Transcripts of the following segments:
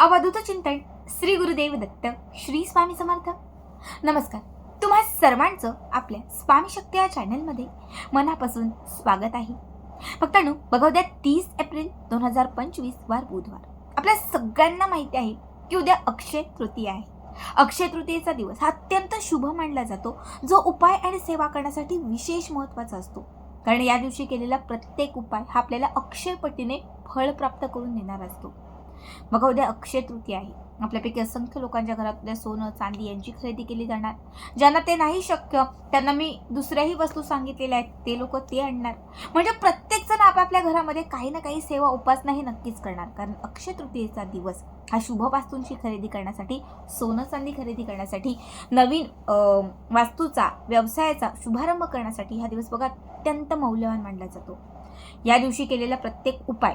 अवधूत चिंतन श्री गुरुदेव दत्त श्री स्वामी समर्थ. नमस्कार. तुम्हा सर्वांचं आपल्या स्वामी शक्ती या चॅनलमध्ये मनापासून स्वागत आहे. फक्त नु बघा उद्या तीस एप्रिल दोन हजार पंचवीस वार बुधवार. आपल्या सगळ्यांना माहिती आहे की उद्या अक्षय तृतीया आहे. अक्षय तृतीयेचा दिवस हा अत्यंत शुभ मानला जातो जो उपाय आणि सेवा करण्यासाठी विशेष महत्त्वाचा असतो. कारण या दिवशी केलेला प्रत्येक उपाय हा आपल्याला अक्षयपटीने फळ प्राप्त करून देणार असतो. बघा उद्या अक्षय तृतीय आहे. आपल्यापैकी असंख्य लोकांच्या घरात उद्या सोनं चांदी यांची खरेदी केली जाणार. ज्यांना ते नाही शक्य त्यांना मी दुसऱ्याही वस्तू सांगितलेल्या आहेत ते लोक ते आणणार. म्हणजे प्रत्येक जण आपापल्या घरामध्ये काही ना काही सेवा उपासना हे नक्कीच करणार. कारण अक्षय तृतीयेचा दिवस हा शुभ वास्तूंची खरेदी करण्यासाठी सोनं चांदी खरेदी करण्यासाठी नवीन वास्तूचा व्यवसायाचा शुभारंभ करण्यासाठी हा दिवस बघा अत्यंत मौल्यवान मानला जातो. या दिवशी केलेला प्रत्येक उपाय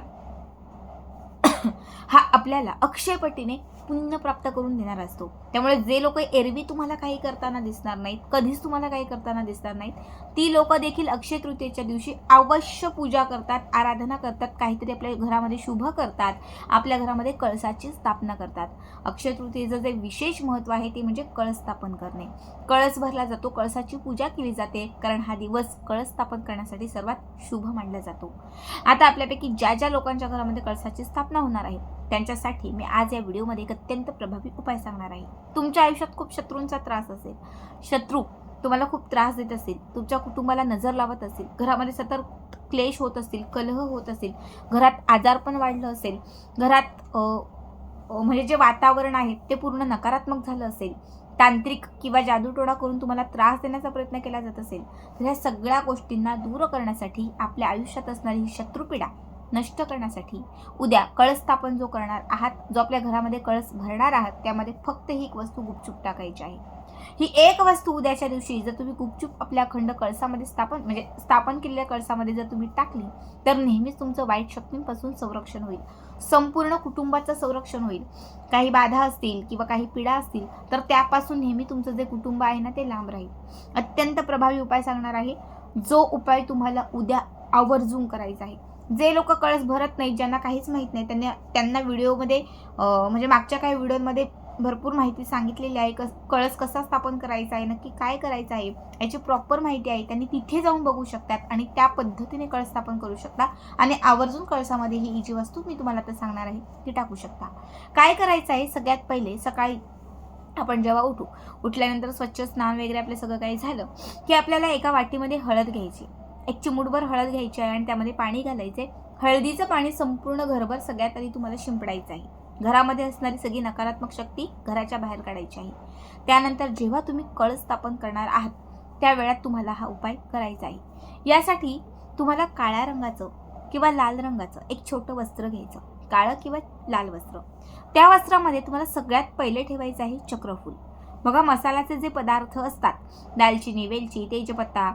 हा आपल्याला अक्षयपटीने पुण्य प्राप्त करून देणारा असतो. त्यामुळे जे लोक एरवी तुम्हाला काही करताना दिसणार नाहीत कधीच तुम्हाला काही करताना दिसणार नाहीत ती लोक देखील अक्षय तृतीयेच्या दिवशी अवश्य पूजा करतात आराधना करतात काहीतरी आपल्या घरामध्ये शुभ करतात आपल्या घरामध्ये कळसाची स्थापना करतात. अक्षय तृतीयेचं जे विशेष महत्त्व आहे ते म्हणजे कळस स्थापन करणे. कळस भरला जातो कळसाची पूजा केली जाते कारण हा दिवस कळस स्थापन करण्यासाठी सर्वात शुभ मानला जातो. आता आपल्यापैकी ज्या ज्या लोकांच्या घरामध्ये कळसाची स्थापना होणार आहे त्यांच्यासाठी मी आज या व्हिडिओमध्ये एक अत्यंत प्रभावी उपाय सांगणार आहे. तुमच्या आयुष्यात खूप शत्रूंचा त्रास असेल शत्रू तुम्हाला खूप त्रास देत असेल तुमच्या कुटुंबाला नजर लावत असेल घरामध्ये सतत क्लेश होत असतील कलह होत असेल घरात आजारपण वाढलं असेल घरात म्हणजे जे वातावरण आहे ते पूर्ण नकारात्मक झालं असेल तांत्रिक किंवा जादूटोळा करून तुम्हाला त्रास देण्याचा प्रयत्न केला जात असेल तर ह्या सगळ्या गोष्टींना दूर करण्यासाठी आपल्या आयुष्यात असणारी ही शत्रुपीडा नष्ट करण्यासाठी. उद्या कळस स्थापन जो करणार आहात जो आपल्या घरामध्ये कळस भरणार आहात त्यामध्ये फक्त ही एक वस्तू गुपचूप टाकायची आहे. ही एक वस्तू उद्याच्या दिवशी जर तुम्ही गुपचूप आपल्या अखंड कळसामध्ये स्थापन म्हणजे स्थापन केलेल्या कळसामध्ये जर तुम्ही टाकली तर नेहमीच तुमचं वाईट शक्तींपासून संरक्षण होईल. संपूर्ण कुटुंबाचं संरक्षण होईल. काही बाधा असतील किंवा काही पीडा असतील तर त्यापासून नेहमी तुमचं जे कुटुंब आहे ना ते लांब राहील. अत्यंत प्रभावी उपाय सांगणार आहे. जो उपाय तुम्हाला उद्या आवर्जून करायचा आहे जे लोक कळस भरत नाहीत ज्यांना काहीच माहीत नाही त्यांना त्यांना व्हिडिओमध्ये म्हणजे मागच्या काही व्हिडिओमध्ये भरपूर माहिती सांगितलेली आहे कस कळस कसा स्थापन करायचा आहे नक्की काय करायचं आहे याची प्रॉपर माहिती आहे त्यांनी तिथे जाऊन बघू शकतात आणि त्या पद्धतीने कळस स्थापन करू शकता. आणि आवर्जून कळसामध्ये ही जी वस्तू मी तुम्हाला आता सांगणार आहे ती टाकू शकता. काय करायचं आहे सगळ्यात पहिले सकाळी आपण जेव्हा उठू उठल्यानंतर स्वच्छ स्नान वगैरे आपलं सगळं काही झालं की आपल्याला एका वाटीमध्ये हळद घ्यायची. एक चिमूटभर हळद घ्यायची आहे आणि त्यामध्ये पाणी घालायचे हळदीचं पाणी संपूर्ण घरभर सगळ्यात आधी तुम्हाला शिंपडायचं आहे. घरामध्ये असणारी सगळी नकारात्मक शक्ती घराच्या बाहेर काढायची आहे. त्यानंतर जेव्हा तुम्ही कळ स्थापन करणार आहात त्या वेळात तुम्हाला हा उपाय करायचा आहे. यासाठी तुम्हाला काळ्या रंगाचं किंवा लाल रंगाचं एक छोटं वस्त्र घ्यायचं. काळं किंवा लाल वस्त्र. त्या वस्त्रामध्ये तुम्हाला सगळ्यात पहिले ठेवायचं आहे चक्रफूल. बघा मसाल्याचे जे पदार्थ असतात दालचिनी वेलची तेजपत्ता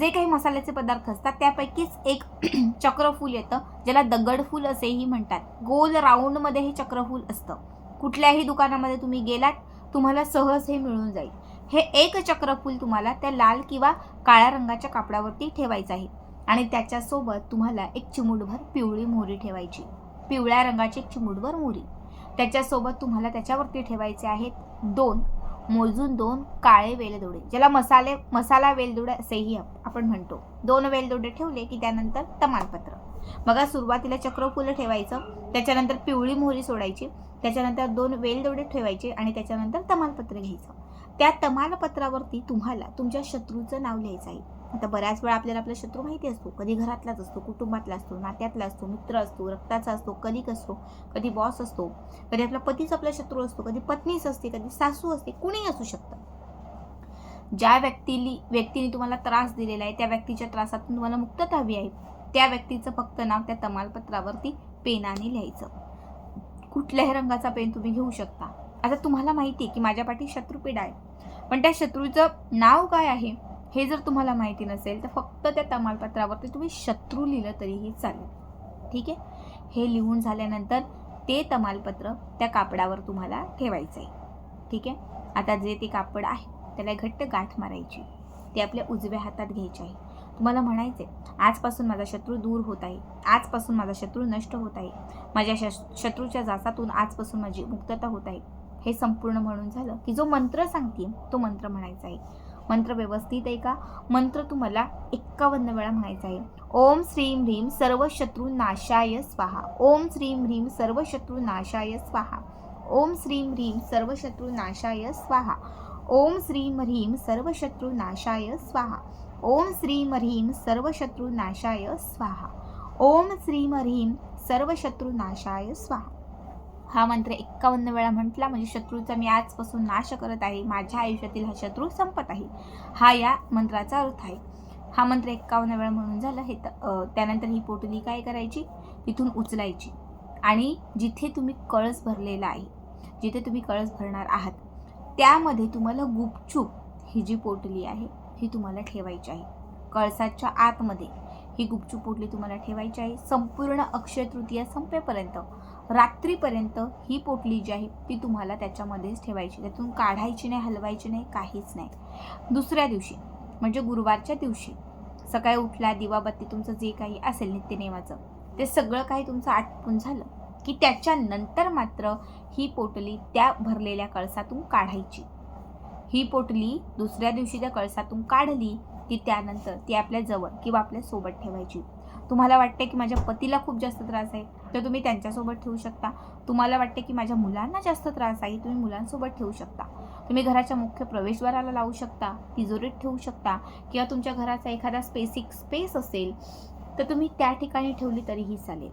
जे काही मसाल्याचे पदार्थ असतात त्यापैकीच एक चक्रफूल येतं ज्याला दगडफूल असेही म्हणतात. गोल राऊंडमध्ये हे चक्रफूल असतं. कुठल्याही दुकानामध्ये तुम्ही गेलात तुम्हाला सहज हे मिळून जाईल. हे एक चक्रफूल तुम्हाला त्या लाल किंवा काळ्या रंगाच्या कापडावरती ठेवायचं आहे. आणि त्याच्यासोबत तुम्हाला एक चिमूटभर पिवळी मोहरी ठेवायची. पिवळ्या रंगाची एक चिमूटभर मोहरी. त्याच्यासोबत तुम्हाला त्याच्यावरती ठेवायचे आहेत दोन मोजून दोन काळे वेलदोडे ज्याला मसाले मसाला वेलदोडे असेही आपण म्हणतो. दोन वेलदोडे ठेवले की त्यानंतर तमालपत्र. बघा सुरुवातीला चक्रफुलं ठेवायचं त्याच्यानंतर पिवळी मोहरी सोडायची त्याच्यानंतर दोन वेलदोडे ठेवायचे आणि त्याच्यानंतर तमालपत्र घ्यायचं. त्या तमालपत्रावरती तुम्हाला तुमच्या शत्रूचं नाव लिहायचं आहे. आता बऱ्याच वेळा आपल्याला आपला शत्रू माहिती असतो. कधी घरातलाच असतो कुटुंबातला असतो नात्यातला असतो मित्र असतो रक्ताचा असतो कलिक असतो कधी बॉस असतो कधी आपला पतीच आपला शत्रू असतो कधी पत्नीच असते कधी सासू असते कुणीही असू शकतं. ज्या व्यक्तीली व्यक्तीने तुम्हाला त्रास दिलेला आहे त्या व्यक्तीच्या त्रासातून तुम्हाला मुक्तता हवी आहे त्या व्यक्तीचं फक्त नाव त्या तमालपत्रावरती पेनाने लिहायचं. कुठल्याही रंगाचा पेन तुम्ही घेऊ शकता. आता तुम्हाला माहिती आहे की माझ्या पाठी शत्रुपीडा आहे. पण त्या शत्रूचं नाव काय आहे? हे जर तुम्हाला माहिती नसेल तर फक्त त्या तमालपत्रावरती तुम्ही शत्रू लिहिलं तरीही चालेल. ठीक आहे? हे लिहून झाल्यानंतर ते तमालपत्र त्या कापडावर तुम्हाला ठेवायचं आहे ठीक आहे? आता जे ते कापड आहे त्याला घट्ट गाठ मारायची. ते आपल्या उजव्या हातात घ्यायचे आहे. तुम्हाला म्हणायचे आजपासून माझा शत्रू दूर होत आहे. आजपासून माझा शत्रू नष्ट होत आहे. माझ्या श शत्रूच्या जासातून आजपासून माझी मुक्तता होत आहे. हे संपूर्ण म्हणून झालं की जो मंत्र सांगते तो मंत्र म्हणायचा आहे. मंत्र व्यवस्थित आहे का? मंत्र तुम्हाला एक्कावन्न वेळा म्हणायचा आहे. ओम श्रीम ह्रीम सर्व शत्रू नाशाय स्वाहा. ओम श्रीम ह्रीम सर्व शत्रू नाशाय स्वाहा. ओम श्रीम ह्रीम सर्व शत्रू नाशाय स्वाहा. ओम श्रीम ह्रीम सर्व शत्रू नाशाय स्वाहा. ओम श्रीम ह्रीम सर्व शत्रू नाशाय स्वाहा. ओम श्रीम ह्रीम सर्व शत्रू नाशाय स्वाहा. हा मंत्र एक्कावन्न वेळा म्हटला म्हणजे शत्रूचा मी आजपासून नाश करत आहे. माझ्या आयुष्यातील हा शत्रू संपत आहे. हा या मंत्राचा अर्थ आहे. हा मंत्र एक्कावन्न वेळा म्हणून झालं. हे त्यानंतर ही पोटली काय करायची? तिथून उचलायची. आणि जिथे तुम्ही कळस भरलेला आहे जिथे तुम्ही कळस भरणार आहात त्यामध्ये तुम्हाला गुपचूप ही जी पोटली आहे ही तुम्हाला ठेवायची आहे. कळसाच्या आतमध्ये ही गुपचूप पोटली तुम्हाला ठेवायची आहे. संपूर्ण अक्षय तृतीया संपेपर्यंत रात्रीपर्यंत ही पोटली जी आहे ती तुम्हाला त्याच्यामध्येच ठेवायची. त्यातून काढायची नाही हलवायची नाही काहीच नाही. दुसऱ्या दिवशी म्हणजे गुरुवारच्या दिवशी सकाळी उठला दिवाबत्ती तुमचं जे काही असेल नित्यनेमाचं ते सगळं काही तुमचं आटपून झालं की त्याच्यानंतर मात्र ही पोटली त्या भरलेल्या कळसातून काढायची. ही पोटली दुसऱ्या दिवशी त्या कळसातून काढली की त्यानंतर ती आपल्या जवळ किंवा आपल्यासोबत ठेवायची. तुम्हाला वाटते की माझ्या पतीला खूप जास्त त्रास आहे? तर तुम्ही त्यांच्यासोबत ठेवू शकता. तुम्हाला वाटते की माझ्या मुलांना जास्त त्रास आहे तुम्ही मुलांसोबत ठेवू शकता. तुम्ही घराच्या मुख्य प्रवेशद्वाराला लावू शकता तिजोरीत ठेवू शकता किंवा तुमच्या घराचा एखादा स्पेसिक स्पेस असेल तर तुम्ही त्या ठिकाणी ठेवली तरीही चालेल.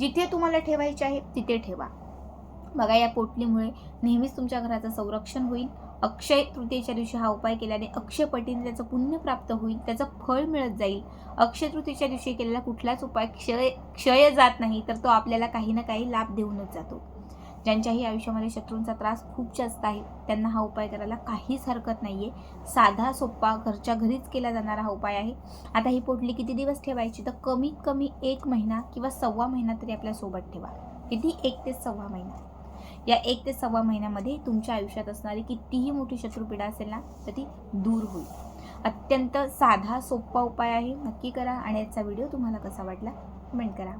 जिथे तुम्हाला ठेवायचे आहे तिथे ठेवा. बघा या पोटलीमुळे नेहमीच तुमच्या घराचं संरक्षण होईल. अक्षय तृतीयेच्या दिवशी हा उपाय केल्याने अक्षय पटीने त्याचं पुण्य प्राप्त होईल त्याचं फळ मिळत जाईल. अक्षय तृतीयेच्या दिवशी केलेला कुठलाच उपाय क्षय क्षय जात नाही तर तो आपल्याला काही ना काही लाभ देऊनच जातो. ज्यांच्याही आयुष्यामध्ये शत्रूंचा त्रास खूप जास्त आहे त्यांना हा उपाय करायला काहीच हरकत नाही आहे साधा सोपा घरच्या घरीच केला जाणारा हा उपाय आहे. आता ही पोटली किती दिवस ठेवायची? तर कमीत कमी एक महिना किंवा सव्वा महिना तरी आपल्यासोबत ठेवा. किती? एक ते सव्वा महिना. या एक ते सव्वा महिन्यामध्ये तुमच्या आयुष्यात असणारी कितीही मोठी शत्रुपीडा असेल ना तर ती दूर होईल. अत्यंत साधा सोपा उपाय आहे. नक्की करा आणि याचा व्हिडिओ तुम्हाला कसा वाटला कमेंट करा.